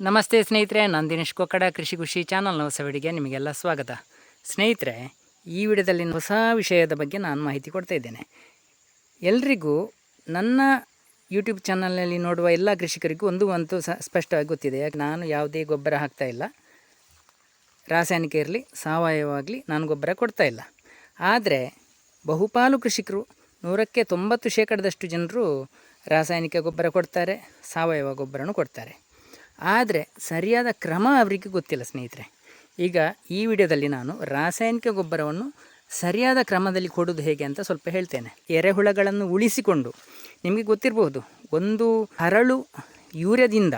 ನಮಸ್ತೆ ಸ್ನೇಹಿತರೆ, ನಾನು ದಿನೇಶ್ ಕೊಕ್ಕಡ, ಕೃಷಿ ಖುಷಿ ಚಾನಲ್ನ ಹೊಸ ವಿಡಿಗೆ ನಿಮಗೆಲ್ಲ ಸ್ವಾಗತ. ಸ್ನೇಹಿತರೆ, ಈ ವಿಡಿಯೋದಲ್ಲಿ ಹೊಸ ವಿಷಯದ ಬಗ್ಗೆ ನಾನು ಮಾಹಿತಿ ಕೊಡ್ತಾ ಇದ್ದೇನೆ. ಎಲ್ರಿಗೂ ನನ್ನ ಯೂಟ್ಯೂಬ್ ಚಾನಲ್ನಲ್ಲಿ ನೋಡುವ ಎಲ್ಲ ಕೃಷಿಕರಿಗೂ ಒಂದು ಸ, ಸ್ಪಷ್ಟವಾಗಿ ಗೊತ್ತಿದೆ. ಯಾಕೆ ನಾನು ಯಾವುದೇ ಗೊಬ್ಬರ ಹಾಕ್ತಾ ಇಲ್ಲ. ರಾಸಾಯನಿಕ ಇರಲಿ, ಸಾವಯವ ಆಗಲಿ ನಾನು ಗೊಬ್ಬರ ಕೊಡ್ತಾ ಇಲ್ಲ. ಆದರೆ, ಬಹುಪಾಲು ಕೃಷಿಕರು, ನೂರಕ್ಕೆ ತೊಂಬತ್ತು ಶೇಕಡದಷ್ಟು ಜನರು ರಾಸಾಯನಿಕ ಗೊಬ್ಬರ ಕೊಡ್ತಾರೆ, ಸಾವಯವ ಗೊಬ್ಬರನೂ ಕೊಡ್ತಾರೆ. ಆದರೆ ಸರಿಯಾದ ಕ್ರಮ ಅವರಿಗೆ ಗೊತ್ತಿಲ್ಲ ಸ್ನೇಹಿತರೆ. ಈಗ ಈ ವಿಡಿಯೋದಲ್ಲಿ ನಾನು ರಾಸಾಯನಿಕ ಗೊಬ್ಬರವನ್ನು ಸರಿಯಾದ ಕ್ರಮದಲ್ಲಿ ಕೊಡೋದು ಹೇಗೆ ಅಂತ ಸ್ವಲ್ಪ ಹೇಳ್ತೇನೆ. ಎರೆಹುಳಗಳನ್ನು ಉಳಿಸಿಕೊಂಡು, ನಿಮಗೆ ಗೊತ್ತಿರಬಹುದು ಒಂದು ಹರಳು ಯೂರಿಯಾದಿಂದ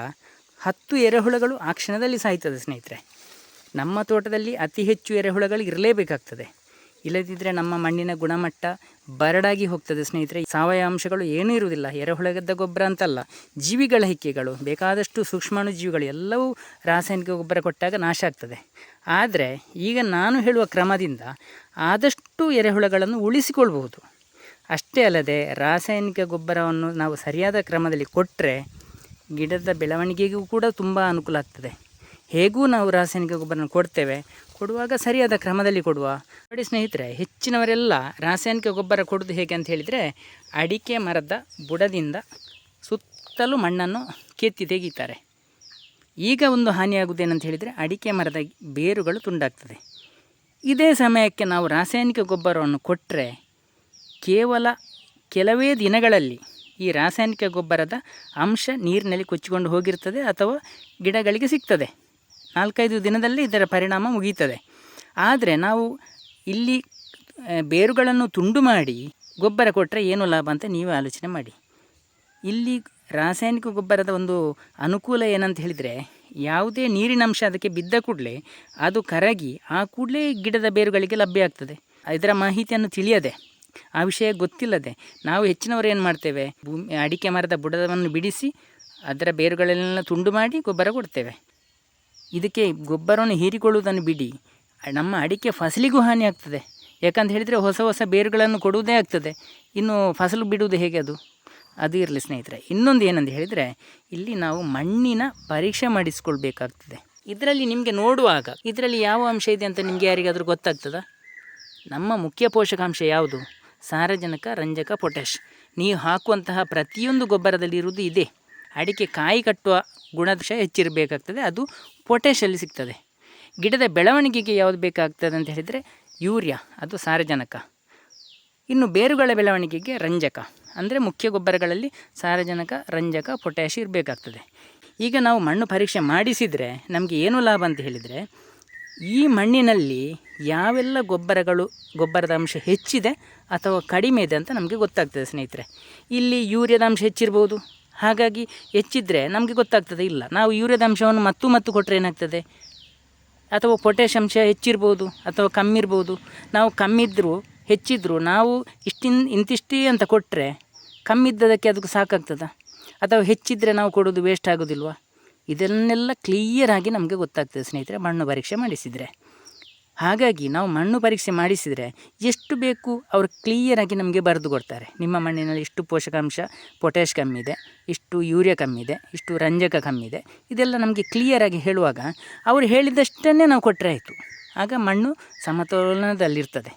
ಹತ್ತು ಎರೆಹುಳಗಳು ಆ ಕ್ಷಣದಲ್ಲಿ ಸಾಯ್ತದೆ ಸ್ನೇಹಿತರೆ. ನಮ್ಮ ತೋಟದಲ್ಲಿ ಅತಿ ಹೆಚ್ಚು ಎರೆಹುಳಗಳು ಇರಲೇಬೇಕಾಗ್ತದೆ. ಇಲ್ಲದಿದ್ದರೆ ನಮ್ಮ ಮಣ್ಣಿನ ಗುಣಮಟ್ಟ ಬರಡಾಗಿ ಹೋಗ್ತದೆ ಸ್ನೇಹಿತರೆ. ಸಾವಯವ ಅಂಶಗಳು ಏನೂ ಇರುವುದಿಲ್ಲ. ಎರೆಹುಳಗದ್ದ ಗೊಬ್ಬರ ಅಂತಲ್ಲ. ಜೀವಿಗಳ ಹಿಕ್ಕೆಗಳು, ಬೇಕಾದಷ್ಟು ಸೂಕ್ಷ್ಮಾಣು ಜೀವಿಗಳು ಎಲ್ಲವೂ ರಾಸಾಯನಿಕ ಗೊಬ್ಬರ ಕೊಟ್ಟಾಗ ನಾಶ ಆಗ್ತದೆ. ಆದರೆ ಈಗ ನಾನು ಹೇಳುವ ಕ್ರಮದಿಂದ ಆದಷ್ಟು ಎರೆಹುಳಗಳನ್ನು ಉಳಿಸಿಕೊಳ್ಬಹುದು. ಅಷ್ಟೇ ಅಲ್ಲದೆ ರಾಸಾಯನಿಕ ಗೊಬ್ಬರವನ್ನು ನಾವು ಸರಿಯಾದ ಕ್ರಮದಲ್ಲಿ ಕೊಟ್ಟರೆ ಗಿಡದ ಬೆಳವಣಿಗೆಗೂ ಕೂಡ ತುಂಬ ಅನುಕೂಲ ಆಗ್ತದೆ. ಹೇಗೂ ನಾವು ರಾಸಾಯನಿಕ ಗೊಬ್ಬರನ ಕೊಡ್ತೇವೆ ಕೊಡುವಾಗ ಸರಿಯಾದ ಕ್ರಮದಲ್ಲಿ ಕೊಡುವ. ನೋಡಿ ಸ್ನೇಹಿತರೆ, ಹೆಚ್ಚಿನವರೆಲ್ಲ ರಾಸಾಯನಿಕ ಗೊಬ್ಬರ ಕೊಡೋದು ಹೇಗೆ ಅಂತ ಹೇಳಿದರೆ, ಅಡಿಕೆ ಮರದ ಬುಡದಿಂದ ಸುತ್ತಲೂ ಮಣ್ಣನ್ನು ಕೆತ್ತಿ ತೆಗೀತಾರೆ. ಈಗ ಒಂದು ಹಾನಿಯಾಗುವುದೇನಂತ ಹೇಳಿದರೆ, ಅಡಿಕೆ ಮರದ ಬೇರುಗಳು ತುಂಡಾಗ್ತದೆ. ಇದೇ ಸಮಯಕ್ಕೆ ನಾವು ರಾಸಾಯನಿಕ ಗೊಬ್ಬರವನ್ನು ಕೊಟ್ಟರೆ ಕೇವಲ ಕೆಲವೇ ದಿನಗಳಲ್ಲಿ ಈ ರಾಸಾಯನಿಕ ಗೊಬ್ಬರದ ಅಂಶ ನೀರಿನಲ್ಲಿ ಕೊಚ್ಚಿಕೊಂಡು ಹೋಗಿರ್ತದೆ ಅಥವಾ ಗಿಡಗಳಿಗೆ ಸಿಗ್ತದೆ. ನಾಲ್ಕೈದು ದಿನದಲ್ಲಿ ಇದರ ಪರಿಣಾಮ ಮುಗಿಯುತ್ತದೆ ಆದರೆ ನಾವು ಇಲ್ಲಿ ಬೇರುಗಳನ್ನು ತುಂಡು ಮಾಡಿ ಗೊಬ್ಬರ ಕೊಟ್ಟರೆ ಏನು ಲಾಭ ಅಂತ ನೀವೇ ಆಲೋಚನೆ ಮಾಡಿ. ಇಲ್ಲಿ ರಾಸಾಯನಿಕ ಗೊಬ್ಬರದ ಒಂದು ಅನುಕೂಲ ಏನಂತ ಹೇಳಿದರೆ, ಯಾವುದೇ ನೀರಿನ ಅಂಶ ಅದಕ್ಕೆ ಬಿದ್ದ ಕೂಡಲೇ ಅದು ಕರಗಿ ಆ ಕೂಡಲೇ ಗಿಡದ ಬೇರುಗಳಿಗೆ ಲಭ್ಯ ಆಗ್ತದೆ. ಇದರ ಮಾಹಿತಿಯನ್ನು ತಿಳಿಯದೆ, ಆ ವಿಷಯ ಗೊತ್ತಿಲ್ಲದೆ ನಾವು ಹೆಚ್ಚಿನವರು ಏನು ಮಾಡ್ತೇವೆ, ಭೂಮಿ, ಅಡಿಕೆ ಮರದ ಬುಡವನ್ನು ಬಿಡಿಸಿ ಅದರ ಬೇರುಗಳನ್ನೆಲ್ಲ ತುಂಡು ಮಾಡಿ ಗೊಬ್ಬರ ಕೊಡ್ತೇವೆ. ಇದಕ್ಕೆ ಗೊಬ್ಬರವನ್ನು ಹೀರಿಕೊಳ್ಳುವುದನ್ನು ಬಿಡಿ. ನಮ್ಮ ಅಡಿಕೆ ಫಸಲಿಗೂ ಹಾನಿ ಆಗ್ತದೆ. ಯಾಕಂತ ಹೇಳಿದರೆ ಹೊಸ ಹೊಸ ಬೇರುಗಳನ್ನು ಕೊಡುವುದೇ ಆಗ್ತದೆ. ಇನ್ನು ಫಸಲು ಬಿಡುವುದು ಹೇಗೆ ಅದು? ಅದು ಇರಲಿ ಸ್ನೇಹಿತರೆ, ಇನ್ನೊಂದು ಏನಂತ ಹೇಳಿದರೆ, ಇಲ್ಲಿ ನಾವು ಮಣ್ಣಿನ ಪರೀಕ್ಷೆ ಮಾಡಿಸ್ಕೊಳ್ಬೇಕಾಗ್ತದೆ. ಇದರಲ್ಲಿ ನಿಮಗೆ ನೋಡುವಾಗ, ಇದರಲ್ಲಿ ಯಾವ ಅಂಶ ಇದೆ ಅಂತ ನಿಮಗೆ ಯಾರಿಗಾದರೂ ಗೊತ್ತಾಗ್ತದಾ? ನಮ್ಮ ಮುಖ್ಯ ಪೋಷಕಾಂಶ ಯಾವುದು? ಸಾರಜನಕ, ರಂಜಕ ಪೊಟ್ಯಾಶ್ ನೀವು ಹಾಕುವಂತಹ ಪ್ರತಿಯೊಂದು ಗೊಬ್ಬರದಲ್ಲಿ ಇರುವುದು ಇದೆ. ಅಡಿಕೆ ಕಾಯಿ ಕಟ್ಟುವ ಗುಣಾಂಶ ಹೆಚ್ಚಿರಬೇಕಾಗ್ತದೆ. ಅದು ಪೊಟ್ಯಾಷಲ್ಲಿ ಸಿಗ್ತದೆ. ಗಿಡದ ಬೆಳವಣಿಗೆಗೆ ಯಾವುದು ಬೇಕಾಗ್ತದೆ ಅಂತ ಹೇಳಿದರೆ ಯೂರಿಯಾ, ಅದು ಸಾರಜನಕ. ಇನ್ನು ಬೇರುಗಳ ಬೆಳವಣಿಗೆಗೆ ರಂಜಕ. ಅಂದರೆ ಮುಖ್ಯ ಗೊಬ್ಬರಗಳಲ್ಲಿ ಸಾರಜನಕ, ರಂಜಕ ಪೊಟ್ಯಾಷ್ ಇರಬೇಕಾಗ್ತದೆ. ಈಗ ನಾವು ಮಣ್ಣು ಪರೀಕ್ಷೆ ಮಾಡಿಸಿದರೆ ನಮಗೆ ಏನು ಲಾಭ ಅಂತ ಹೇಳಿದರೆ ಈ ಮಣ್ಣಿನಲ್ಲಿ ಯಾವೆಲ್ಲ ಗೊಬ್ಬರಗಳು, ಗೊಬ್ಬರದ ಅಂಶ ಹೆಚ್ಚಿದೆ ಅಥವಾ ಕಡಿಮೆ ಇದೆ ಅಂತ ನಮಗೆ ಗೊತ್ತಾಗ್ತದೆ ಸ್ನೇಹಿತರೆ. ಇಲ್ಲಿ ಯೂರಿಯಾದ ಅಂಶ ಹೆಚ್ಚಿರ್ಬೋದು. ಹಾಗಾಗಿ ಹೆಚ್ಚಿದ್ರೆ ನಮಗೆ ಗೊತ್ತಾಗ್ತದೆ, ಇಲ್ಲ. ನಾವು ಯೂರಿಯಾದ ಅಂಶವನ್ನು ಮತ್ತು ಮತ್ತು ಕೊಟ್ಟರೆ ಏನಾಗ್ತದೆ? ಅಥವಾ ಪೊಟ್ಯಾಷ್ ಅಂಶ ಹೆಚ್ಚಿರ್ಬೋದು, ಅಥವಾ ಕಮ್ಮಿ ಇರ್ಬೋದು ನಾವು ಕಮ್ಮಿದ್ದರೂ ಹೆಚ್ಚಿದ್ರೂ ನಾವು ಇಷ್ಟಿನ್, ಇಂತಿಷ್ಟೇ ಅಂತ ಕೊಟ್ಟರೆ ಕಮ್ಮಿದ್ದದಕ್ಕೆ ಅದಕ್ಕೆ ಸಾಕಾಗ್ತದ? ಅಥವಾ ಹೆಚ್ಚಿದ್ರೆ ನಾವು ಕೊಡೋದು ವೇಸ್ಟ್ ಆಗೋದಿಲ್ವಾ? ಇದನ್ನೆಲ್ಲ ಕ್ಲಿಯರಾಗಿ ನಮಗೆ ಗೊತ್ತಾಗ್ತದೆ ಸ್ನೇಹಿತರೆ, ಮಣ್ಣು ಪರೀಕ್ಷೆ ಮಾಡಿಸಿದರೆ. ಹಾಗಾಗಿ ನಾವು ಮಣ್ಣು ಪರೀಕ್ಷೆ ಮಾಡಿಸಿದರೆ ಎಷ್ಟು ಬೇಕು ಅವರು ಕ್ಲಿಯರಾಗಿ ನಮಗೆ ಬರೆದು ಕೊಡ್ತಾರೆ. ನಿಮ್ಮ ಮಣ್ಣಿನಲ್ಲಿ ಇಷ್ಟು ಪೋಷಕಾಂಶ ಪೊಟ್ಯಾಶ್ ಕಮ್ಮಿ ಇದೆ, ಇಷ್ಟು ಯೂರಿಯಾ ಕಮ್ಮಿ ಇದೆ, ಇಷ್ಟು ರಂಜಕ ಕಮ್ಮಿ ಇದೆ, ಇದೆಲ್ಲ ನಮಗೆ ಕ್ಲಿಯರಾಗಿ ಹೇಳುವಾಗ ಅವರು ಹೇಳಿದಷ್ಟನ್ನೇ ನಾವು ಕೊಟ್ಟರೆ ಆಯಿತು. ಆಗ ಮಣ್ಣು ಸಮತೋಲನದಲ್ಲಿರ್ತದೆ.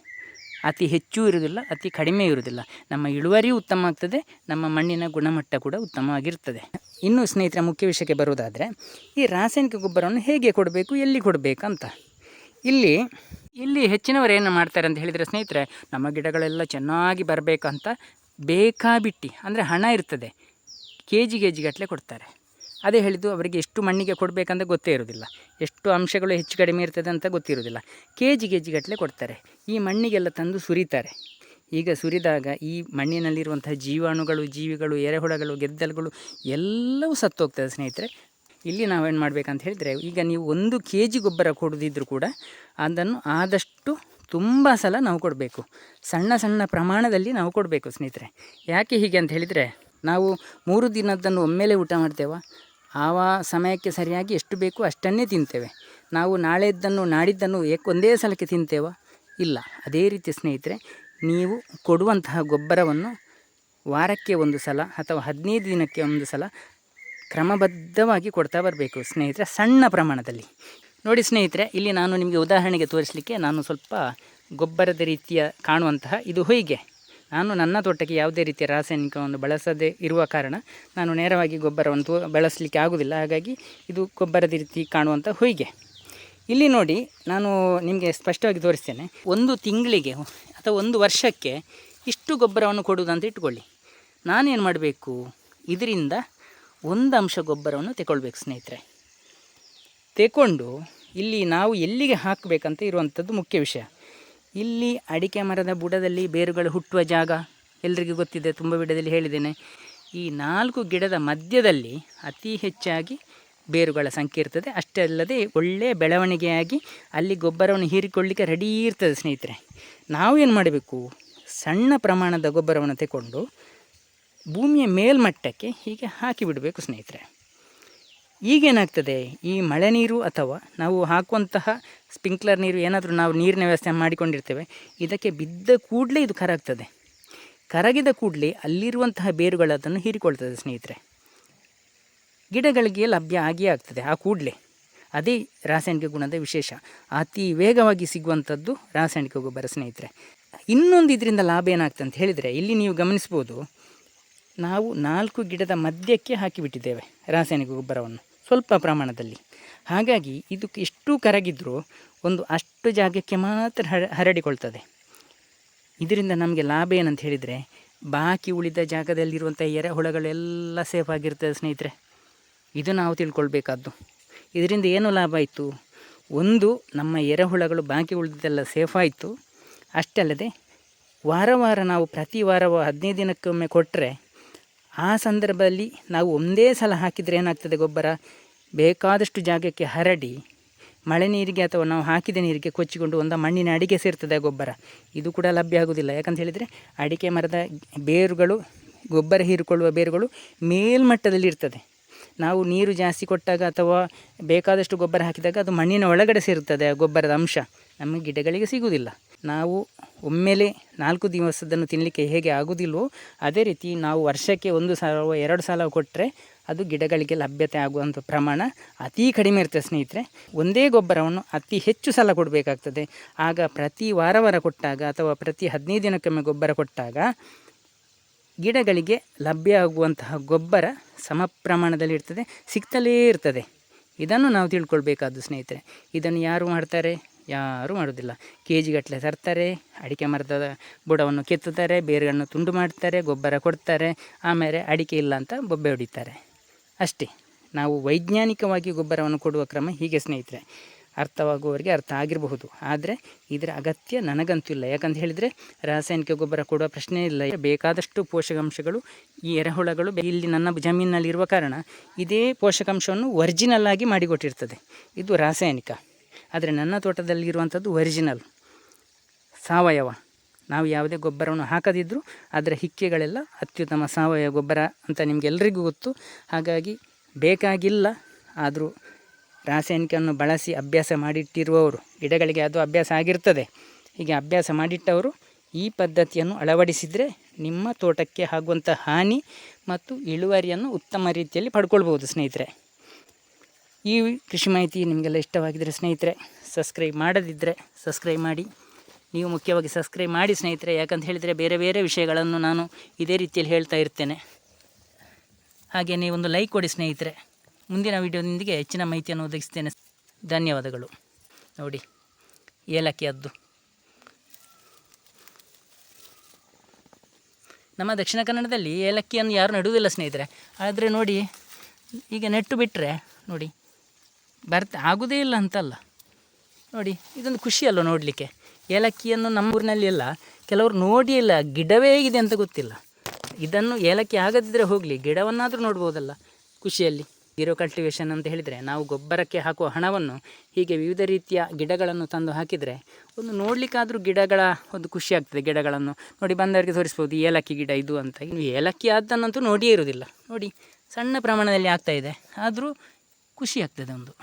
ಅತಿ ಹೆಚ್ಚು ಇರುವುದಿಲ್ಲ, ಅತಿ ಕಡಿಮೆ ಇರುವುದಿಲ್ಲ. ನಮ್ಮ ಇಳುವರಿಯೂ ಉತ್ತಮ ಆಗ್ತದೆ, ನಮ್ಮ ಮಣ್ಣಿನ ಗುಣಮಟ್ಟ ಕೂಡ ಉತ್ತಮವಾಗಿರ್ತದೆ. ಇನ್ನು ಸ್ನೇಹಿತರ, ಮುಖ್ಯ ವಿಷಯಕ್ಕೆ ಬರುವುದಾದರೆ ಈ ರಾಸಾಯನಿಕ ಗೊಬ್ಬರವನ್ನು ಹೇಗೆ ಕೊಡಬೇಕು, ಎಲ್ಲಿ ಕೊಡಬೇಕಂತ ಇಲ್ಲಿ ಇಲ್ಲಿ ಹೆಚ್ಚಿನವರು ಏನು ಮಾಡ್ತಾರೆ ಅಂತ ಹೇಳಿದರೆ, ಸ್ನೇಹಿತರೆ, ನಮ್ಮ ಗಿಡಗಳೆಲ್ಲ ಚೆನ್ನಾಗಿ ಬರಬೇಕಂತ ಬೇಕಾಬಿಟ್ಟಿ, ಅಂದರೆ ಹಣ ಇರ್ತದೆ ಕೆ ಜಿ ಕೆ ಜಿಗಟ್ಟಲೆ ಕೊಡ್ತಾರೆ. ಅದೇ ಹೇಳಿದ್ದು, ಅವರಿಗೆ ಎಷ್ಟು ಮಣ್ಣಿಗೆ ಕೊಡಬೇಕಂತ ಗೊತ್ತೇ ಇರೋದಿಲ್ಲ ಎಷ್ಟು ಅಂಶಗಳು ಹೆಚ್ಚು ಕಡಿಮೆ ಇರ್ತದೆ ಅಂತ ಗೊತ್ತಿರೋದಿಲ್ಲ ಕೆ ಜಿ ಕೆ ಜಿಗಟ್ಟಲೆ ಕೊಡ್ತಾರೆ. ಈ ಮಣ್ಣಿಗೆಲ್ಲ ತಂದು ಸುರಿತಾರೆ. ಈಗ ಸುರಿದಾಗ ಈ ಮಣ್ಣಿನಲ್ಲಿರುವಂತಹ ಜೀವಾಣುಗಳು, ಜೀವಿಗಳು, ಎರೆಹುಳಗಳು, ಗೆದ್ದಲುಗಳು ಎಲ್ಲವೂ ಸತ್ತೋಗ್ತದೆ, ಸ್ನೇಹಿತರೆ. ಇಲ್ಲಿ ನಾವೇನು ಮಾಡಬೇಕಂತ ಹೇಳಿದರೆ, ಈಗ ನೀವು ಒಂದು ಕೆ ಜಿ ಗೊಬ್ಬರ ಕೊಡದಿದ್ದರೂ ಕೂಡ ಅದನ್ನು ಆದಷ್ಟು ತುಂಬ ಸಲ ನಾವು ಕೊಡಬೇಕು. ಸಣ್ಣ ಸಣ್ಣ ಪ್ರಮಾಣದಲ್ಲಿ ನಾವು ಕೊಡಬೇಕು ಸ್ನೇಹಿತರೆ. ಯಾಕೆ ಹೀಗೆ ಅಂತ ಹೇಳಿದರೆ, ನಾವು ಮೂರು ದಿನದ್ದನ್ನು ಒಮ್ಮೆಲೇ ಊಟ ಮಾಡ್ತೇವೆ. ಆವ ಸಮಯಕ್ಕೆ ಸರಿಯಾಗಿ ಎಷ್ಟು ಬೇಕು ಅಷ್ಟನ್ನೇ ತಿಂತೇವೆ. ನಾವು ನಾಳೆದ್ದನ್ನು, ನಾಡಿದ್ದನ್ನು ಒಂದೇ ಸಲಕ್ಕೆ ತಿಂತೇವ? ಇಲ್ಲ. ಅದೇ ರೀತಿ ಸ್ನೇಹಿತರೆ, ನೀವು ಕೊಡುವಂತಹ ಗೊಬ್ಬರವನ್ನು ವಾರಕ್ಕೆ ಒಂದು ಸಲ ಅಥವಾ ಹದಿನೈದು ದಿನಕ್ಕೆ ಒಂದು ಸಲ ಕ್ರಮಬದ್ಧವಾಗಿ ಕೊಡ್ತಾ ಬರಬೇಕು ಸ್ನೇಹಿತರೆ, ಸಣ್ಣ ಪ್ರಮಾಣದಲ್ಲಿ. ನೋಡಿ ಸ್ನೇಹಿತರೆ, ಇಲ್ಲಿ ನಾನು ನಿಮಗೆ ಉದಾಹರಣೆಗೆ ತೋರಿಸಲಿಕ್ಕೆ ನಾನು ಸ್ವಲ್ಪ ಗೊಬ್ಬರದ ರೀತಿಯ ಕಾಣುವಂತಹ ಇದು ಹೊಯ್ಗೆ. ನಾನು ನನ್ನ ತೋಟಕ್ಕೆ ಯಾವುದೇ ರೀತಿಯ ರಾಸಾಯನಿಕವನ್ನು ಬಳಸದೇ ಇರುವ ಕಾರಣ ನಾನು ನೇರವಾಗಿ ಗೊಬ್ಬರವನ್ನು ತೋ, ಬಳಸಲಿಕ್ಕೆ ಆಗುವುದಿಲ್ಲ ಹಾಗಾಗಿ ಇದು ಗೊಬ್ಬರದ ರೀತಿ ಕಾಣುವಂಥ ಹೊಯ್ಗೆ. ಇಲ್ಲಿ ನೋಡಿ, ನಾನು ನಿಮಗೆ ಸ್ಪಷ್ಟವಾಗಿ ತೋರಿಸ್ತೇನೆ. ಒಂದು ತಿಂಗಳಿಗೆ ಅಥವಾ ಒಂದು ವರ್ಷಕ್ಕೆ ಇಷ್ಟು ಗೊಬ್ಬರವನ್ನು ಕೊಡುವುದಂತ ಇಟ್ಕೊಳ್ಳಿ. ನಾನೇನು ಮಾಡಬೇಕು? ಇದರಿಂದ ಒಂದು ಅಂಶ ಗೊಬ್ಬರವನ್ನು ತಗೊಳ್ಬೇಕು ಸ್ನೇಹಿತರೆ. ತೆಕೊಂಡು ಇಲ್ಲಿ ನಾವು ಎಲ್ಲಿಗೆ ಹಾಕಬೇಕಂತ ಇರುವಂಥದ್ದು ಮುಖ್ಯ ವಿಷಯ. ಇಲ್ಲಿ ಅಡಿಕೆ ಮರದ ಬುಡದಲ್ಲಿ ಬೇರುಗಳು ಹುಟ್ಟುವ ಜಾಗ. ಎಲ್ರಿಗೂ ಗೊತ್ತಿದೆ, ತುಂಬ ಬಿಡದಲ್ಲಿ ಹೇಳಿದ್ದೇನೆ. ಈ ನಾಲ್ಕು ಗಿಡದ ಮಧ್ಯದಲ್ಲಿ ಅತಿ ಹೆಚ್ಚಾಗಿ ಬೇರುಗಳ ಸಂಖ್ಯೆ ಇರ್ತದೆ. ಅಷ್ಟೇ ಅಲ್ಲದೆ ಒಳ್ಳೆಯ ಬೆಳವಣಿಗೆಯಾಗಿ ಅಲ್ಲಿ ಗೊಬ್ಬರವನ್ನು ಹೀರಿಕೊಳ್ಳಿಕ್ಕೆ ರೆಡಿ ಇರ್ತದೆ ಸ್ನೇಹಿತರೆ. ನಾವು ಏನು ಮಾಡಬೇಕು? ಸಣ್ಣ ಪ್ರಮಾಣದ ಗೊಬ್ಬರವನ್ನು ತಗೊಂಡು ಭೂಮಿಯ ಮೇಲ್ಮಟ್ಟಕ್ಕೆ ಹೀಗೆ ಹಾಕಿಬಿಡಬೇಕು ಸ್ನೇಹಿತರೆ. ಈಗೇನಾಗ್ತದೆ? ಈ ಮಳೆ ನೀರು ಅಥವಾ ನಾವು ಹಾಕುವಂತಹ ಸ್ಪ್ರಿಂಕ್ಲರ್ ನೀರು ಏನಾದರೂ ನಾವು ನೀರಿನ ವ್ಯವಸ್ಥೆ ಮಾಡಿಕೊಂಡಿರ್ತೇವೆ, ಇದಕ್ಕೆ ಬಿದ್ದ ಕೂಡಲೇ ಇದು ಕರಗ್ತದೆ. ಕರಗಿದ ಕೂಡಲೇ ಅಲ್ಲಿರುವಂತಹ ಬೇರುಗಳು ಅದನ್ನು ಹೀರಿಕೊಳ್ತದೆ ಸ್ನೇಹಿತರೆ. ಗಿಡಗಳಿಗೆ ಲಭ್ಯ ಆಗಿಯೇ ಆಗ್ತದೆ ಆ ಕೂಡಲೇ. ಅದೇ ರಾಸಾಯನಿಕ ಗುಣದ ವಿಶೇಷ. ಅತಿ ವೇಗವಾಗಿ ಸಿಗುವಂಥದ್ದು ರಾಸಾಯನಿಕ ಗೊಬ್ಬರ ಸ್ನೇಹಿತರೆ. ಇನ್ನೊಂದು ಇದರಿಂದ ಲಾಭ ಏನಾಗ್ತದೆ ಅಂತ ಹೇಳಿದರೆ, ಇಲ್ಲಿ ನೀವು ಗಮನಿಸ್ಬೋದು ನಾವು ನಾಲ್ಕು ಗಿಡದ ಮಧ್ಯಕ್ಕೆ ಹಾಕಿಬಿಟ್ಟಿದ್ದೇವೆ ರಾಸಾಯನಿಕ ಗೊಬ್ಬರವನ್ನು, ಸ್ವಲ್ಪ ಪ್ರಮಾಣದಲ್ಲಿ. ಹಾಗಾಗಿ ಇದು ಎಷ್ಟು ಕರಗಿದ್ರೂ ಒಂದು ಅಷ್ಟು ಜಾಗಕ್ಕೆ ಮಾತ್ರ ಹರ, ಹರಡಿಕೊಳ್ತದೆ. ಇದರಿಂದ ನಮಗೆ ಲಾಭ ಏನಂತ ಹೇಳಿದರೆ, ಬಾಕಿ ಉಳಿದ ಜಾಗದಲ್ಲಿರುವಂಥ ಎರೆಹುಳಗಳೆಲ್ಲ ಸೇಫ್ ಆಗಿರ್ತದೆ ಸ್ನೇಹಿತರೆ. ಇದು ನಾವು ತಿಳ್ಕೊಳ್ಬೇಕಾದ್ದು. ಇದರಿಂದ ಏನು ಲಾಭ ಆಯಿತು? ಒಂದು, ನಮ್ಮ ಎರೆಹುಳಗಳು ಬಾಕಿ ಉಳಿದೆಲ್ಲ ಸೇಫ್ ಆಯಿತು. ಅಷ್ಟೇ ಅಲ್ಲದೆ ವಾರ ವಾರ ನಾವು ಪ್ರತಿ ವಾರವೂ ಹದಿನೈದು ದಿನಕ್ಕೊಮ್ಮೆ ಕೊಟ್ಟರೆ ಆ ಸಂದರ್ಭದಲ್ಲಿ ನಾವು ಒಂದೇ ಸಲ ಹಾಕಿದರೆ ಏನಾಗ್ತದೆ ಗೊಬ್ಬರ? ಬೇಕಾದಷ್ಟು ಜಾಗಕ್ಕೆ ಹರಡಿ ಮಳೆ ನೀರಿಗೆ ಅಥವಾ ನಾವು ಹಾಕಿದ ನೀರಿಗೆ ಕೊಚ್ಚಿಕೊಂಡು ಒಂದು ಮಣ್ಣಿನ ಅಡಿಗೆ ಸೇರ್ತದೆ ಗೊಬ್ಬರ. ಇದು ಕೂಡ ಲಭ್ಯ ಆಗುವುದಿಲ್ಲ ಯಾಕಂತ ಹೇಳಿದರೆ ಅಡಿಕೆ ಮರದ ಬೇರುಗಳು, ಗೊಬ್ಬರ ಹೀರಿಕೊಳ್ಳುವ ಬೇರುಗಳು ಮೇಲ್ಮಟ್ಟದಲ್ಲಿ ಇರ್ತದೆ. ನಾವು ನೀರು ಜಾಸ್ತಿ ಕೊಟ್ಟಾಗ ಅಥವಾ ಬೇಕಾದಷ್ಟು ಗೊಬ್ಬರ ಹಾಕಿದಾಗ ಅದು ಮಣ್ಣಿನ ಒಳಗಡೆ ಸೇರುತ್ತದೆ ಆ ಗೊಬ್ಬರದ ಅಂಶ. ನಮ್ಮ ಗಿಡಗಳಿಗೆ ಸಿಗುವುದಿಲ್ಲ. ನಾವು ಒಮ್ಮೆಲೆ ನಾಲ್ಕು ದಿವಸದನ್ನು ತಿನ್ನಲಿಕ್ಕೆ ಹೇಗೆ ಆಗುವುದಿಲ್ಲವೋ ಅದೇ ರೀತಿ ನಾವು ವರ್ಷಕ್ಕೆ ಒಂದು ಸಲ ಎರಡು ಸಲ ಕೊಟ್ಟರೆ ಅದು ಗಿಡಗಳಿಗೆ ಲಭ್ಯತೆ ಆಗುವಂಥ ಪ್ರಮಾಣ ಅತೀ ಕಡಿಮೆ ಇರ್ತದೆ ಸ್ನೇಹಿತರೆ. ಒಂದೇ ಗೊಬ್ಬರವನ್ನು ಅತಿ ಹೆಚ್ಚು ಸಲ ಕೊಡಬೇಕಾಗ್ತದೆ. ಆಗ ಪ್ರತಿ ವಾರ ವಾರ ಕೊಟ್ಟಾಗ ಅಥವಾ ಪ್ರತಿ ಹದಿನೈದು ದಿನಕ್ಕೊಮ್ಮೆ ಗೊಬ್ಬರ ಕೊಟ್ಟಾಗ ಗಿಡಗಳಿಗೆ ಲಭ್ಯ ಆಗುವಂತಹ ಗೊಬ್ಬರ ಸಮ ಪ್ರಮಾಣದಲ್ಲಿ ಇರ್ತದೆ, ಸಿಗ್ತಲೇ ಇರ್ತದೆ. ಇದನ್ನು ನಾವು ತಿಳ್ಕೊಳ್ಬೇಕಾದ್ದು ಸ್ನೇಹಿತರೆ. ಇದನ್ನು ಯಾರು ಮಾಡ್ತಾರೆ? ಯಾರೂ ಮಾಡೋದಿಲ್ಲ ಕೆ ಜಿಗಟ್ಟಲೆ ತರ್ತಾರೆ, ಅಡಿಕೆ ಮರದ ಬುಡವನ್ನು ಕೆತ್ತುತ್ತಾರೆ, ಬೇರುಗಳನ್ನು ತುಂಡು ಮಾಡ್ತಾರೆ, ಗೊಬ್ಬರ ಕೊಡ್ತಾರೆ, ಆಮೇಲೆ ಅಡಿಕೆ ಇಲ್ಲ ಅಂತ ಬೊಬ್ಬೆ ಹೊಡಿತಾರೆ. ಅಷ್ಟೇ, ನಾವು ವೈಜ್ಞಾನಿಕವಾಗಿ ಗೊಬ್ಬರವನ್ನು ಕೊಡುವ ಕ್ರಮ ಹೀಗೆ ಸ್ನೇಹಿತರೆ, ಅರ್ಥವಾಗುವವರಿಗೆ ಅರ್ಥ ಆಗಿರಬಹುದು. ಆದರೆ ಇದರ ಅಗತ್ಯ ನನಗಂತೂ ಇಲ್ಲ. ಯಾಕಂತ ಹೇಳಿದರೆ ರಾಸಾಯನಿಕ ಗೊಬ್ಬರ ಕೊಡುವ ಪ್ರಶ್ನೆ ಇಲ್ಲ. ಬೇಕಾದಷ್ಟು ಪೋಷಕಾಂಶಗಳು ಈ ಎರೆಹುಳಗಳು ಇಲ್ಲಿ ನನ್ನ ಜಮೀನಿನಲ್ಲಿರುವ ಕಾರಣ ಇದೇ ಪೋಷಕಾಂಶವನ್ನು ಒರಿಜಿನಲ್ ಆಗಿ ಮಾಡಿಕೊಟ್ಟಿರ್ತದೆ. ಇದು ರಾಸಾಯನಿಕ. ಆದರೆ ನನ್ನ ತೋಟದಲ್ಲಿರುವಂಥದ್ದು ಒರಿಜಿನಲ್ ಸಾವಯವ. ನಾವು ಯಾವುದೇ ಗೊಬ್ಬರವನ್ನು ಹಾಕದಿದ್ದರೂ ಅದರ ಹಿಕ್ಕೆಗಳೆಲ್ಲ ಅತ್ಯುತ್ತಮ ಸಾವಯವ ಗೊಬ್ಬರ ಅಂತ ನಿಮಗೆಲ್ಲರಿಗೂ ಗೊತ್ತು. ಹಾಗಾಗಿ ಬೇಕಾಗಿಲ್ಲ, ಆದರೂ ರಾಸಾಯನಿಕವನ್ನು ಬಳಸಿ ಅಭ್ಯಾಸ ಮಾಡಿಟ್ಟಿರುವವರು, ಗಿಡಗಳಿಗೆ ಅದು ಅಭ್ಯಾಸ ಆಗಿರ್ತದೆ. ಹೀಗೆ ಅಭ್ಯಾಸ ಮಾಡಿಟ್ಟವರು ಈ ಪದ್ಧತಿಯನ್ನು ಅಳವಡಿಸಿದರೆ ನಿಮ್ಮ ತೋಟಕ್ಕೆ ಆಗುವಂಥ ಹಾನಿ ಮತ್ತು ಇಳುವರಿಯನ್ನು ಉತ್ತಮ ರೀತಿಯಲ್ಲಿ ಪಡ್ಕೊಳ್ಬೋದು ಸ್ನೇಹಿತರೆ. ಈ ಕೃಷಿ ಮಾಹಿತಿ ನಿಮಗೆಲ್ಲ ಇಷ್ಟವಾಗಿದ್ದರೆ ಸ್ನೇಹಿತರೆ ಸಬ್ಸ್ಕ್ರೈಬ್ ಮಾಡದಿದ್ದರೆ ಸಬ್ಸ್ಕ್ರೈಬ್ ಮಾಡಿ. ನೀವು ಮುಖ್ಯವಾಗಿ ಸಬ್ಸ್ಕ್ರೈಬ್ ಮಾಡಿ ಸ್ನೇಹಿತರೆ, ಯಾಕಂತ ಹೇಳಿದರೆ ಬೇರೆ ಬೇರೆ ವಿಷಯಗಳನ್ನು ನಾನು ಇದೇ ರೀತಿಯಲ್ಲಿ ಹೇಳ್ತಾ ಇರ್ತೇನೆ. ಹಾಗೆ ನೀವೊಂದು ಲೈಕ್ ಕೊಡಿ ಸ್ನೇಹಿತರೆ. ಮುಂದಿನ ವಿಡಿಯೋದೊಂದಿಗೆ ಹೆಚ್ಚಿನ ಮಾಹಿತಿಯನ್ನು ಒದಗಿಸ್ತೇನೆ. ಧನ್ಯವಾದಗಳು. ನೋಡಿ ಏಲಕ್ಕಿಯದ್ದು ನಮ್ಮ ದಕ್ಷಿಣ ಕನ್ನಡದಲ್ಲಿ ಏಲಕ್ಕಿಯನ್ನು ಯಾರು ನೆಡುವುದಿಲ್ಲ ಸ್ನೇಹಿತರೆ. ಆದರೆ ನೋಡಿ, ಈಗ ನೆಟ್ಟು ಬಿಟ್ಟರೆ ನೋಡಿ ಬರ್ತ ಆಗೋದೇ ಇಲ್ಲ ಅಂತಲ್ಲ. ನೋಡಿ, ಇದೊಂದು ಖುಷಿಯಲ್ಲ ನೋಡಲಿಕ್ಕೆ. ಏಲಕ್ಕಿಯನ್ನು ನಮ್ಮೂರಿನಲ್ಲಿ ಎಲ್ಲ ಕೆಲವರು ನೋಡಿ ಇಲ್ಲ, ಗಿಡವೇ ಹೇಗಿದೆ ಅಂತ ಗೊತ್ತಿಲ್ಲ. ಇದನ್ನು ಏಲಕ್ಕಿ ಆಗದಿದ್ದರೆ ಹೋಗಲಿ, ಗಿಡವನ್ನಾದರೂ ನೋಡ್ಬೋದಲ್ಲ ಖುಷಿಯಲ್ಲಿ. ಜೀರೋ ಕಲ್ಟಿವೇಷನ್ ಅಂತ ಹೇಳಿದರೆ ನಾವು ಗೊಬ್ಬರಕ್ಕೆ ಹಾಕುವ ಹಣವನ್ನು, ಹೀಗೆ ವಿವಿಧ ರೀತಿಯ ಗಿಡಗಳನ್ನು ತಂದು ಹಾಕಿದರೆ ಒಂದು ನೋಡಲಿಕ್ಕಾದರೂ ಗಿಡಗಳ ಒಂದು ಖುಷಿ ಆಗ್ತದೆ, ಗಿಡಗಳನ್ನು. ನೋಡಿ, ಬಂದವರಿಗೆ ತೋರಿಸ್ಬೋದು ಏಲಕ್ಕಿ ಗಿಡ ಇದು ಅಂತ. ಇನ್ನು ಏಲಕ್ಕಿ ಆದ್ದನ್ನಂತೂ ನೋಡಿಯೇ ಇರೋದಿಲ್ಲ ನೋಡಿ, ಸಣ್ಣ ಪ್ರಮಾಣದಲ್ಲಿ ಆಗ್ತಾಯಿದೆ ಆದರೂ ಖುಷಿ ಆಗ್ತದೆ ಒಂದು.